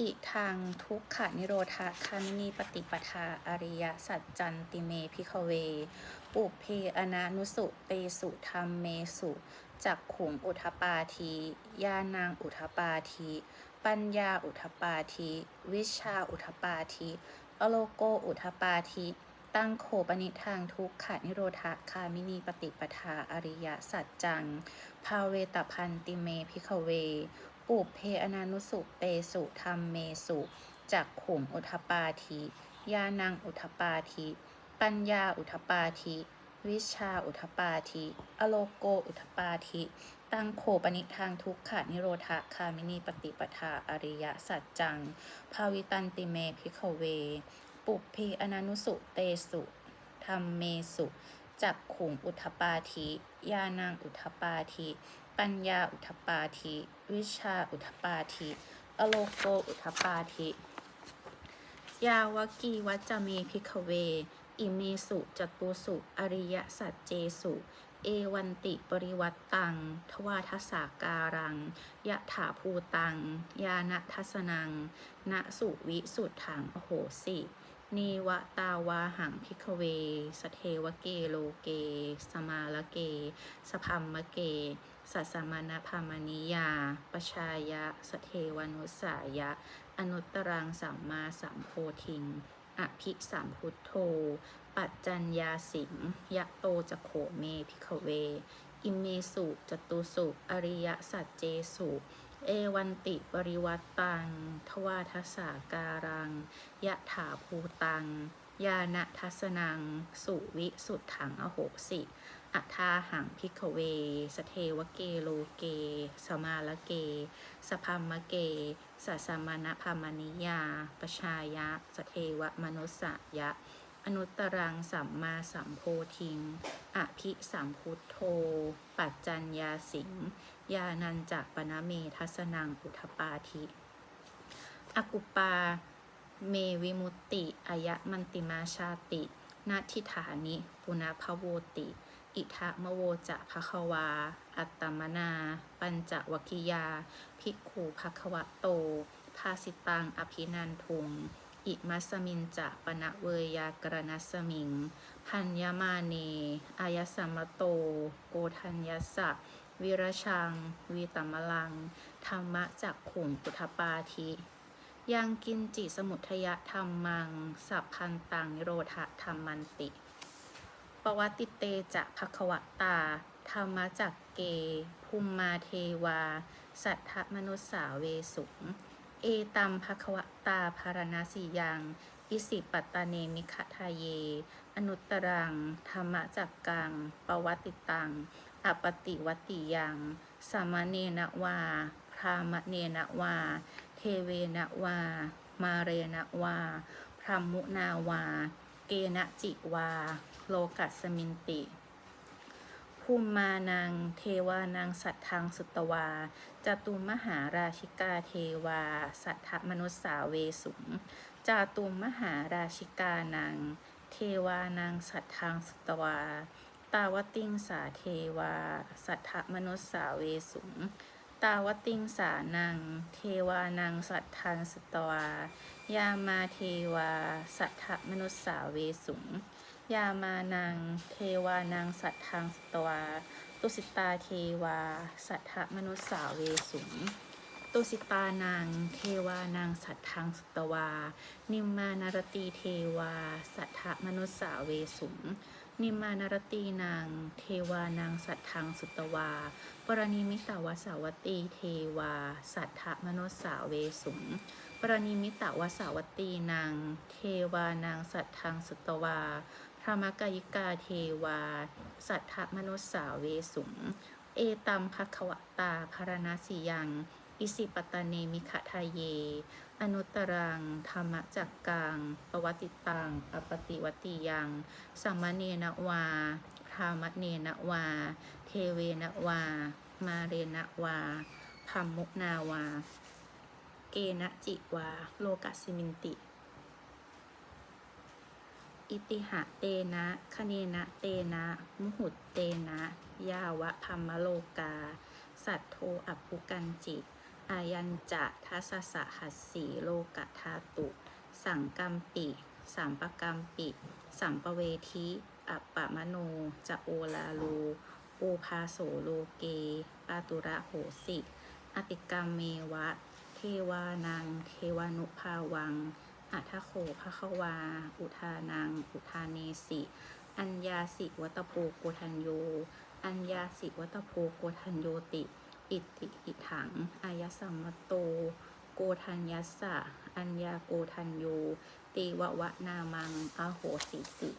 อิทางทุกขานิโรธาคามินีปฏิปทาอริยสัจจันติเมพิคเว ปุเพอนานุสุเตสุธรรมเมสุจักขุงอุทปาทียานางอุทปาทีปัญญาอุทปาทีวิชาอุทปาทีอโลโกอุทปาทีตั้งโขปนิทางทุกขานิโรธาคามินีปฏิปทาอริยสัจจัง ภาเวตพันติเมพิคเว ปุเพอนานุสุเตสุธรรมเมสุจักขุงอุทปาทิยานังอุทปาทิ ปัญญาอุทปาทิ วิชาอุทปาทิ อโลโกอุทปาทิ ตั้งโคปนิทางทุกขานิโรธาคามินีปฏิปทาอริยสัจจัง ภาวิตันติเมพิคเว ปุเพอนานุสุเตสุธรรมเมสุ จักขุงอุทปาทิยานังอุทปาทิปัญญาอุทปาทิวิชาอุทปาทิอโลโกอุทปาทิยาวกีวัจจเมพิกเว อิเมสุจตุสุอริยสัจเจสุ เอวันติปริวัตตัง ทวาทสาการัง ยะถาภูตัง ยาณทัสนัง ณสุวิสุทธังอโหสิ นีวตาวาหังพิกเว สเทวเกโลเก สมาลเก สพัมมเก สัสสมณพามนิยา ปชายะ สเทวนุสายะ อนุตตรังสัมมาสัมโพธิง อภิสัมพุทโธ ปัจจัญญาสิงยะโตจะโขเมพิกเว อิเมสุจตุสุ อริยสัจเจสุ เอวันติปริวัตตัง ทวาทสาการัง ยะถาภูตัง ยาณทัสนัง สุวิสุทธังอโหสิอัทาหังพิกเว สเทวเกโลเก สมาลเก สพัมมะเกสัสสมณพามนิยา ปชายะ สเทวมนุสยะ อนุตตรังสัมมาสัมโพธิง อภิสัมพุทโธ ปัจจัญญาสิงยานันจะปนะเมทัสนังอุทปาทิอกุปปา เมวิมุตติอายะมันติมาชาตินาทิฐานิปุณพโวติ อิทะมะโวจะภควา อัตตมนา ปัญจวคิยา ภิกขูภควะโต ภาสิตังอภินันทุง อิมัสมินจะปณะเวยากรณสมิง พัญญมาเน อายสัมโต โกทัญญสสะวิรชัง วีตมลัง ธรรมะจักขุงปุถปาทิยังกินจิสมุทยะธรรมัง สัพพันตังนิโรธธรรมันติ ปวัติเตจะภควตา ธรรมะจักเกภูมิมาเทวา สัทธมนุสสาเวสุง เอตัมภควตาภารณสียังอิสิปัตตาเนมิขทาเย อนุตตรัง ธรรมจักกัง ปวัตติตัง อปติวัติยังสามเณนะวา พรามเนนะวา เทเวนะวา มาเรนะวา พรหมุนาวา เกณจิวา โลกัสสมินติ ภูมิมานังเทวานังสัตทธังสุตวาจตุมหาราชิกาเทวา สัทธมนุสสาเวสุงจตุมหาราชิกานังเทวานังสัตทธังสุตวา ตาวติงสาเทวา สัทธมนุสสาเวสุงตาวติงสานัง เทวานังสัทธังสตวา ยามาเทวา สัทธมนุสสาเวสุง ยามานังเทวานังสัตทธังสตวา ตุสิตาเทวา สัทธมนุสสาเวสุงตุสิตานังเทวานังสัทธังสตวา นิมมานารตีเทวา สัทธมนุสสาเวสุงนิมมานารตีนาง เทวานังสัทธังสุตวา ปรณิมิตาวสาวตีเทวา สัทธมนุสสาเวสุงปรณิมิตาวสาวตีนาง เทวานางสัทธังสุตวา พระมกายิกาเทวา สัทธมนุสสาเวสุง เอตัมภควตาภารณสียัง อิสิปตเนมิขทาเย อนุตรัง ธรรมจักกังปวัติตัง อปติวติยัง สัมมเนนะวาพรามเนนะวา เทเวนะวา มาเรนะวาพัมมุนาวา เกณจิวา โลกัสสิมินติ อิติหะเตนะคเนนะเตนะ มุหุตเตนะ ยาวะพัมมโลกา สัตโทอัปปุกันจิออายัญจะทัสสะหัสสีโลกะธาตุ สังกัมปิสามปกัมปิ สัมปเวทิอัปปะมโน จะโอลาโลโอภาโสโลเก ปาตุระโหสิ อติกรรมเมวะ เทวานัง เทวานุภาวัง อัทโคภควา อุทานัง อุทาเนสิ อัญญาสิวัตโปโกทัญโย อัญญาสิวัตโพโกทัญโยติ อิติอิถัง อายสัมมโต โกทัญญัสสะ อัญญาโกทัญโย ตีวะวะนามังอาโหสิติ